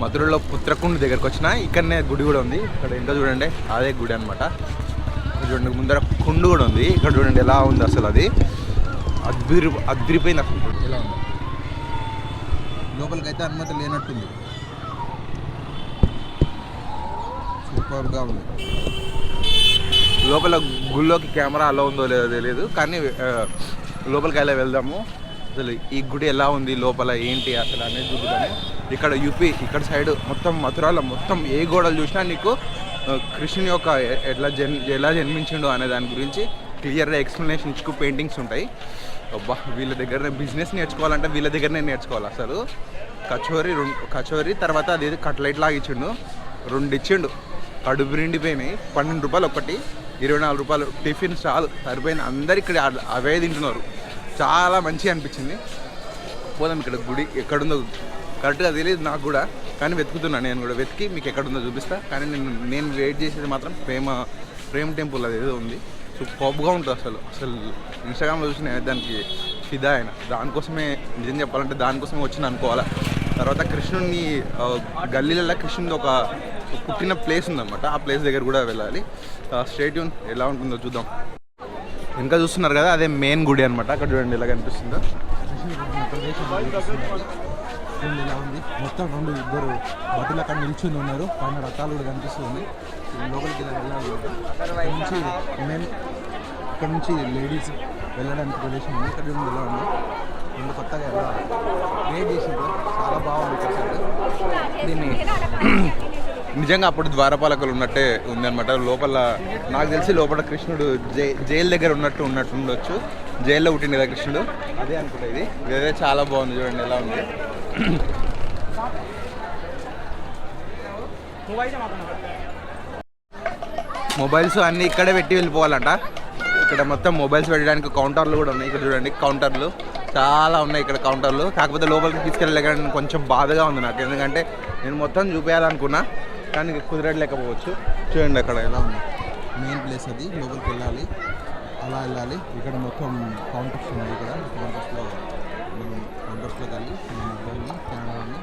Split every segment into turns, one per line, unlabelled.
మధురలో పుత్రకుండ దగ్గరకు వచ్చిన ఇక్కడనే గుడి కూడా ఉంది. ఇక్కడ ఇంకా చూడండి అదే గుడి అనమాట చూడండి ముందర కుండు కూడా ఉంది. ఇక్కడ చూడండి ఎలా ఉంది అసలు అది. అద్భురి అద్రిపోయింది అసలు. ఎలా ఉంది? లోపలికి అయితే అనుమతి లేనట్టుంది. సూపర్గా ఉంది. లోపల గుళ్ళోకి కెమెరా అలా ఉందో లేదో తెలియదు కానీ లోపలికి వెళ్ళి వెళ్దాము. అసలు ఈ గుడి ఎలా ఉంది లోపల ఏంటి అసలు అనేది చూద్దాము. ఇక్కడ యూపీ ఇక్కడ సైడ్ మొత్తం మథురాలో మొత్తం ఏ గోడలు చూసినా నీకు కృష్ణుని యొక్క ఎట్లా జన్ ఎలా జన్మించిండు అనే దాని గురించి క్లియర్గా ఎక్స్ప్లెనేషన్ ఇచ్చుకు పెయింటింగ్స్ ఉంటాయి. అబ్బా వీళ్ళ దగ్గర బిజినెస్ నేర్చుకోవాలంటే వీళ్ళ దగ్గరనే నేర్చుకోవాలి అసలు. కచోరీ రెండు కచోరీ తర్వాత అది కట్లైట్ లాగా ఇచ్చిండు. రెండు ఇచ్చిండు. కడుపు నిండిపోయినాయి. పన్నెండు రూపాయలు ఒకటి ఇరవై నాలుగు రూపాయలు. టిఫిన్ చాలు సరిపోయిన అందరు ఇక్కడ అవే తింటున్నారు. చాలా మంచిగా అనిపించింది. పోదాం ఇక్కడ గుడి ఎక్కడుందో కరెక్ట్గా తెలియదు నాకు కూడా కానీ వెతుకుతున్నాను నేను కూడా. వెతికి మీకు ఎక్కడుందో చూపిస్తా. కానీ నేను నేను వెయిట్ చేసేది మాత్రం ప్రేమ ప్రేమ టెంపుల్ అది ఏదో ఉంది. సో పబ్గా ఉంటుంది అసలు. అసలు ఇన్స్టాగ్రామ్లో చూసిన దానికి ఫిదా అయిన దానికోసమే నిజం చెప్పాలంటే దానికోసమే వచ్చిన అనుకోవాలా. తర్వాత కృష్ణుడిని గల్లీలలో కృష్ణుడి ఒక పుట్టిన ప్లేస్ ఉందన్నమాట. ఆ ప్లేస్ దగ్గర కూడా వెళ్ళాలి. స్టేట్ ఎలా ఉంటుందో చూద్దాం. ఇంకా చూస్తున్నారు కదా అదే మెయిన్ గుడి అనమాట అక్కడ చూడండి ఎలా కనిపిస్తుందో.
చూడండి ఇలా ఉంది. మొత్తం రెండు ఇద్దరు బట్టలు అక్కడ నిల్చుని ఉన్నారు. పైన రకాలు కూడా కనిపిస్తుంది లోపలికి ఇలా వెళ్ళాలి ఇక్కడ నుంచి మెన్ ఇక్కడ నుంచి లేడీస్ వెళ్ళడానికి ప్రదేశం ఉంది. ఇక్కడ చూడండి ఎలా ఉంది? రెండు కొత్తగా ఎలా? క్రియేట్ చేసిండ్రు చాలా బాగుంది
దీన్ని నిజంగా అప్పుడు ద్వారపాలకులు ఉన్నట్టే ఉందన్నమాట. లోపల నాకు తెలిసి లోపల కృష్ణుడు జై జైలు దగ్గర ఉన్నట్టు ఉన్నట్టు ఉండొచ్చు. జైల్లో పుట్టింది కదా కృష్ణుడు? అదే అనుకుంటా ఇది. ఇదే చాలా బాగుంది చూడండి ఎలా ఉంది. మొబైల్స్ అన్నీ ఇక్కడే పెట్టి వెళ్ళిపోవాలంట. ఇక్కడ మొత్తం మొబైల్స్ పెట్టడానికి కౌంటర్లు కూడా ఉన్నాయి ఇక్కడ చూడండి కౌంటర్లు. చాలా ఉన్నాయి ఇక్కడ కౌంటర్లు. కాకపోతే లోపలికి తీసుకెళ్ళలేక కొంచెం బాధగా ఉంది నాకు. ఎందుకంటే నేను మొత్తం చూపించాలనుకున్నా కానీ కుదరలేకపోవచ్చు చూడండి అక్కడ ఎలా ఉంది.
మెయిన్ ప్లేస్ అది లోపలికి వెళ్ళాలి. అలా వెళ్ళాలి. ఇక్కడ మొత్తం కౌంటర్స్ ఉన్నాయి ఇక్కడ. కౌంటర్స్లో మనం కౌంటర్స్లోకి వెళ్ళి మన మొబైల్ని కెమెరాని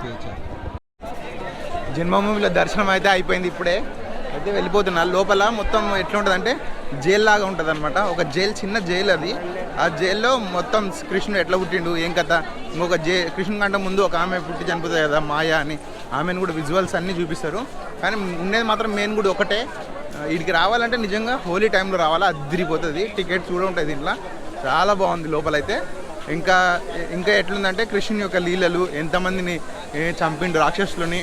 చేయొచ్చు
జన్మభూమిలో దర్శనం అయితే అయిపోయింది ఇప్పుడే. అయితే వెళ్ళిపోతున్నా. లోపల మొత్తం ఎట్లా ఉంటుంది అంటే జైలు లాగా ఉంటుంది అనమాట ఒక జైలు చిన్న జైలు అది. ఆ జైల్లో మొత్తం కృష్ణుడు ఎట్లా పుట్టిండు ఏం కథ? ఇంకొక జై కృష్ణుడు కంటే ముందు ఒక ఆమె పుట్టి చనిపోతుంది కదా మాయ అని. ఆమెను కూడా విజువల్స్ అన్నీ చూపిస్తారు. కానీ ఉండేది మాత్రం మెయిన్ కూడా ఒకటే. ఇక్కడికి రావాలంటే నిజంగా హోలీ టైంలో రావాలా? అదిరిపోతుంది టికెట్స్ కూడా ఉంటాయి దీంట్లో. చాలా బాగుంది లోపలైతే. ఇంకా ఇంకా ఎట్లుందంటే కృష్ణుని యొక్క లీలలు ఎంతమందిని చంపిండు రాక్షసులని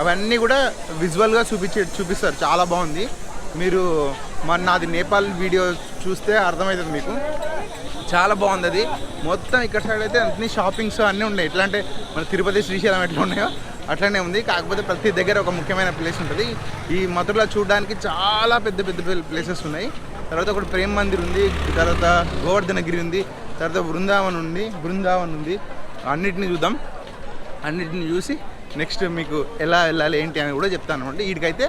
అవన్నీ కూడా విజువల్గా చూపించి చూపిస్తారు. చాలా బాగుంది. మీరు మన నాది నేపాల్ వీడియో చూస్తే అర్థమవుతుంది మీకు. చాలా బాగుంది అది మొత్తం ఇక్కడ సైడ్ అయితే అన్ని షాపింగ్స్ అన్నీ ఉన్నాయి. ఎట్లా అంటే మన తిరుపతి శ్రీశైలం ఎట్లా ఉన్నాయో అట్లనే ఉంది. కాకపోతే ప్రతి దగ్గర ఒక ముఖ్యమైన ప్లేస్ ఉంటుంది. ఈ మధురలో చూడడానికి చాలా పెద్ద పెద్ద ప్లేసెస్ ఉన్నాయి. తర్వాత ఒకటి ప్రేమ మందిర్ ఉంది. తర్వాత గోవర్ధనగిరి ఉంది. తర్వాత బృందావన్ ఉంది. బృందావన్ ఉంది. అన్నిటిని చూద్దాం. అన్నిటిని చూసి నెక్స్ట్ మీకు ఎలా వెళ్ళాలి ఏంటి అని కూడా చెప్తాను అండి వీడికైతే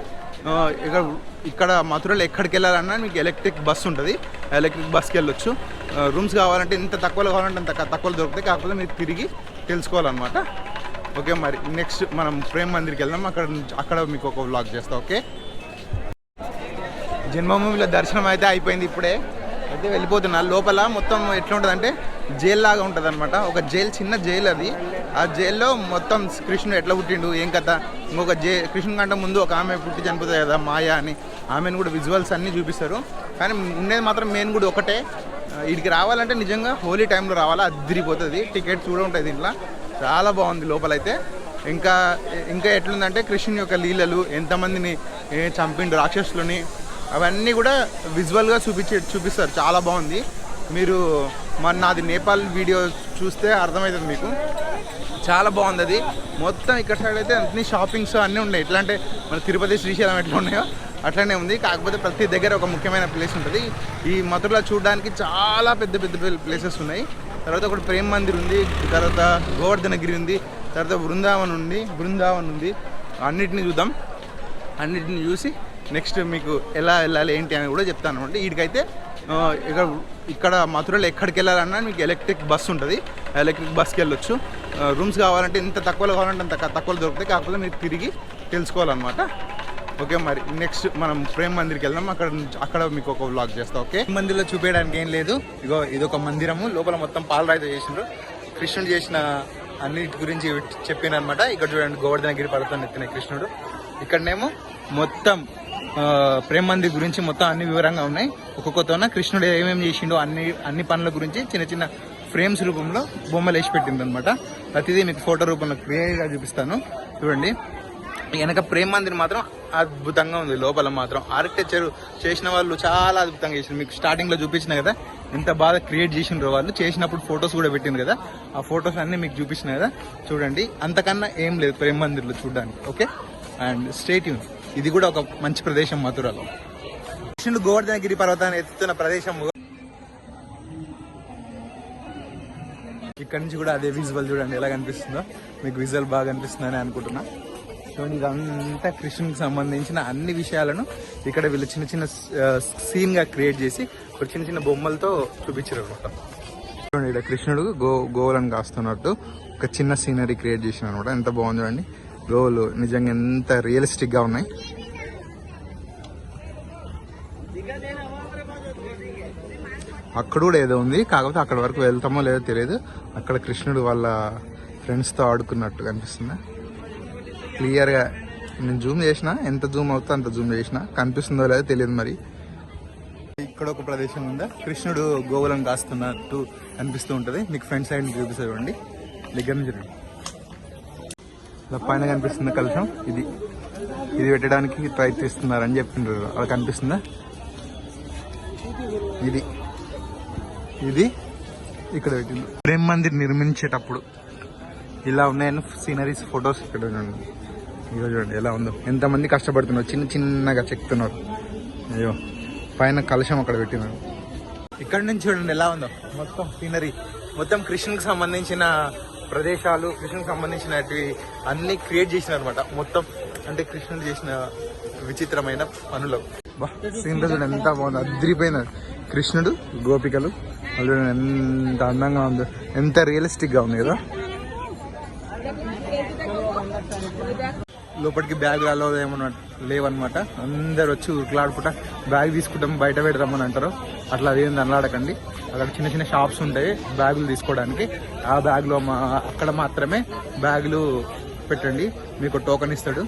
ఇక్కడ ఇక్కడ మథురలో ఎక్కడికి వెళ్ళాలన్నా మీకు ఎలక్ట్రిక్ బస్ ఉంటుంది. ఎలక్ట్రిక్ బస్కి వెళ్ళొచ్చు. రూమ్స్ కావాలంటే ఇంత తక్కువలో కావాలంటే అంత తక్కువలో దొరుకుతాయి. కాకపోతే మీరు తిరిగి తెలుసుకోవాలన్నమాట. ఓకే మరి నెక్స్ట్ మనం ప్రేమ్ మందిర్కి వెళ్దాం. అక్కడ నుంచి- అక్కడ మీకు ఒక వ్లాగ్ చేస్తాం ఓకే? జన్మభూమిలో దర్శనం అయితే అయిపోయింది ఇప్పుడే. అయితే వెళ్ళిపోతున్నా. లోపల మొత్తం ఎట్లా ఉంటుందంటే జైల్ లాగా ఉంటుంది అనమాట ఒక జైల్ చిన్న జైలు అది. ఆ జైల్లో మొత్తం కృష్ణుడు ఎట్లా పుట్టిండు ఏం కథ? ఇంకొక జై కృష్ణుడు కంటే ముందు ఒక ఆమె పుట్టి చనిపోతుంది కదా మాయ అని. ఆమెను కూడా విజువల్స్ అన్నీ చూపిస్తారు. కానీ ఉండేది మాత్రం మెయిన్ కూడా ఒకటే. వీడికి రావాలంటే నిజంగా హోలీ టైంలో రావాలా? అదిరిపోతుంది టికెట్స్ కూడా ఉంటాయి దీంట్లో. చాలా బాగుంది లోపలైతే. ఇంకా ఇంకా ఎట్లుందంటే కృష్ణుని యొక్క లీలలు ఎంతమందిని చంపిండు రాక్షసులని అవన్నీ కూడా విజువల్గా చూపించే చూపిస్తారు. చాలా బాగుంది. మీరు మరి నాది నేపాల్ వీడియో చూస్తే అర్థమవుతుంది మీకు. చాలా బాగుంది అది మొత్తం ఇక్కడ సైడ్ అయితే అన్ని షాపింగ్స్ అన్నీ ఉన్నాయి. ఎట్లా అంటే మన తిరుపతి శ్రీశైలం ఎట్లా ఉన్నాయో అట్లనే ఉంది. కాకపోతే ప్రతి దగ్గర ఒక ముఖ్యమైన ప్లేస్ ఉంటుంది. ఈ మధురలో చూడడానికి చాలా పెద్ద పెద్ద ప్లేసెస్ ఉన్నాయి. తర్వాత ఒకటి ప్రేమ మందిర్ ఉంది. తర్వాత గోవర్ధనగిరి ఉంది. తర్వాత బృందావన్ ఉంది. బృందావన్ ఉంది. అన్నిటిని చూద్దాం. అన్నిటిని చూసి నెక్స్ట్ మీకు ఎలా వెళ్ళాలి ఏంటి అని కూడా చెప్తాను అనమాట. వీడికైతే ఇక్కడ ఇక్కడ మథురలో ఎక్కడికి వెళ్ళాలన్నా మీకు ఎలక్ట్రిక్ బస్ ఉంటుంది. ఎలక్ట్రిక్ బస్కి వెళ్ళొచ్చు. రూమ్స్ కావాలంటే ఇంత తక్కువలో కావాలంటే అంత తక్కువలో దొరుకుతాయి. కాకపోతే మీరు తిరిగి తెలుసుకోవాలన్నమాట. ఓకే మరి నెక్స్ట్ మనం ప్రేమ్ మందిర్కి వెళ్దాం. అక్కడ అక్కడ మీకు ఒక వ్లాగ్ చేస్తాం ఓకే? మందిర్లో చూపించడానికి ఏం లేదు. ఇగో ఇది ఒక మందిరము. లోపల మొత్తం పాలరాయితో చేసిండ్రు. కృష్ణుడు చేసిన అన్నిటి గురించి చెప్పిన అనమాట ఇక్కడ చూడండి గోవర్ధనగిరి పర్వతం ఎత్తిన కృష్ణుడు. ఇక్కడనేమో మొత్తం ప్రేమ్ మందిర్ గురించి మొత్తం అన్ని వివరంగా ఉన్నాయి. ఒక్కొక్కతోన కృష్ణుడు ఏమేమి చేసిండో అన్ని అన్ని పనుల గురించి చిన్న చిన్న ఫ్రేమ్స్ రూపంలో బొమ్మలు వేసి పెట్టింది అనమాట ప్రతిదీ మీకు ఫోటో రూపంలో క్లియర్గా చూపిస్తాను. చూడండి. వెనక ప్రేమ్ మందిర్ మాత్రం అద్భుతంగా ఉంది. లోపల మాత్రం ఆర్కిటెక్చర్ చేసిన వాళ్ళు చాలా అద్భుతంగా చేసిండ్రు. మీకు స్టార్టింగ్లో చూపించిన కదా ఎంత బాగా క్రియేట్ చేసిండ్రు వాళ్ళు. చేసినప్పుడు ఫొటోస్ కూడా పెట్టింది కదా ఆ ఫొటోస్ అన్నీ మీకు చూపించిన కదా. చూడండి. అంతకన్నా ఏం లేదు ప్రేమ్ మందిర్లో చూడడానికి. ఓకే అండ్ స్టేట్ ఇది కూడా ఒక మంచి ప్రదేశం మథురలో. కృష్ణుడు గోవర్ధనగిరి పర్వతాన్ని ఎత్తుతున్న ప్రదేశం. ఇక్కడ నుంచి కూడా అదే విజువల్ చూడండి ఎలా కనిపిస్తుందో. మీకు విజువల్ బాగా కనిపిస్తుందని అనుకుంటున్నా. చూడండి ఇదంతా కృష్ణునికి సంబంధించిన అన్ని విషయాలను ఇక్కడ వీళ్ళు చిన్న చిన్న సీన్గా క్రియేట్ చేసి ఒక చిన్న చిన్న బొమ్మలతో చూపించారు అనమాట చూడండి ఇక్కడ కృష్ణుడు గో గోవులను కాస్తున్నట్టు ఒక చిన్న సీనరీ క్రియేట్ చేసిన అనమాట. ఎంత బాగుంది చూడండి. రోలు నిజంగా ఎంత రియలిస్టిక్గా ఉన్నాయి. అక్కడ కూడా ఏదో ఉంది కాకపోతే అక్కడ వరకు వెళ్తామో లేదో తెలియదు. అక్కడ కృష్ణుడు వాళ్ళ ఫ్రెండ్స్తో ఆడుకున్నట్టు కనిపిస్తుంది. క్లియర్గా నేను జూమ్ చేసిన ఎంత జూమ్ అవుతుందో అంత జూమ్ చేసిన. కనిపిస్తుందో లేదో తెలియదు మరి. ఇక్కడ ఒక ప్రదేశం ఉందా? కృష్ణుడు గోవులను కాస్తున్నట్టు కనిపిస్తూ ఉంటుంది. మీకు ఫ్రంట్ సైడ్ చూపిస్తుంది చూడండి. దగ్గర నుంచి రండి. పైన కనిపిస్తుంది కలుషం ఇది ఇది పెట్టడానికి ప్రయత్నిస్తున్నారని చెప్పినారు అలా కనిపిస్తుందా? ఇది ఇది ఇక్కడ పెట్టింది ప్రేమ్ మందిర్ నిర్మించేటప్పుడు ఇలా ఉన్నాయని సీనరీస్ ఫొటోస్ ఇక్కడ చూడండి. ఇదిగో చూడండి ఎలా ఉందో. ఎంతమంది కష్టపడుతున్నారు. చిన్న చిన్నగా చెక్తున్నారు. అయ్యో పైన కలశం అక్కడ పెట్టినారు. ఇక్కడ నుంచి చూడండి ఎలా ఉందో. మొత్తం సీనరీ మొత్తం కృష్ణుకి సంబంధించిన ప్రదేశాలు కృష్ణుకి సంబంధించినవి అన్ని క్రియేట్ చేసినారు అనమాట మొత్తం అంటే కృష్ణుడు చేసిన విచిత్రమైన పనులు. బా చూడండి ఎంత బాగుంది. అదిరిపోయినారు కృష్ణుడు గోపికలు వాళ్ళు ఎంత అందంగా ఉందో ఎంత రియలిస్టిక్గా ఉంది కదా. లోపలికి బ్యాగ్ అలో ఏమన్నా లేవన్నమాట. అందరు వచ్చి ఉరుకులాడుకుంటా బ్యాగ్ తీసుకుంటాం బయట పెడదామని అంటారు. అట్లా అదేం అనలాడకండి అక్కడ చిన్న చిన్న షాప్స్ ఉంటాయి బ్యాగులు తీసుకోవడానికి ఆ బ్యాగ్లో మా అక్కడ మాత్రమే బ్యాగులు పెట్టండి మీకు టోకెన్ ఇస్తాడు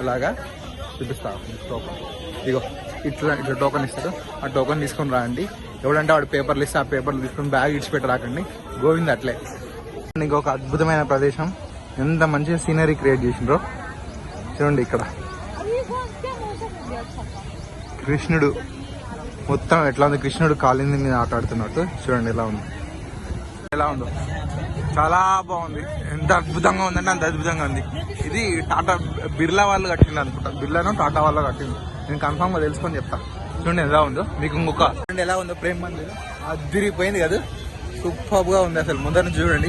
అలాగా చూపిస్తా టోకెన్ ఇగో ఇట్లా ఇట్లా టోకెన్ ఇస్తాడు ఆ టోకెన్ తీసుకొని రాండి ఎవడంటే వాడు పేపర్లు ఇస్తే ఆ పేపర్లు తీసుకొని బ్యాగ్ ఇడిచిపెట్టి రాకండి గోవింద్ అట్లే ఇంకొక అద్భుతమైన ప్రదేశం ఎంత మంచిగా సీనరీ క్రియేట్ చేసిండ్రో చూడండి ఇక్కడ కృష్ణుడు మొత్తం ఎట్లా ఉంది? కృష్ణుడు కాలింది మీద ఆట ఆడుతున్నట్టు. చూడండి ఎలా ఉంది. ఎలా ఉందో. చాలా బాగుంది. ఎంత అద్భుతంగా ఉందంటే అంత అద్భుతంగా ఉంది. ఇది టాటా బిర్లా వాళ్ళు కట్టింది అనుకుంటా. బిర్లానో టాటా వాళ్ళు కట్టింది. నేను కన్ఫామ్గా తెలుసుకొని చెప్తా. చూడండి ఎలా ఉందో. మీకు ఇంకొక చూడండి ఎలా ఉందో. ప్రేమ మందిర్. అదిరిపోయింది కదా. సూపర్గా ఉంది అసలు. ముందర చూడండి.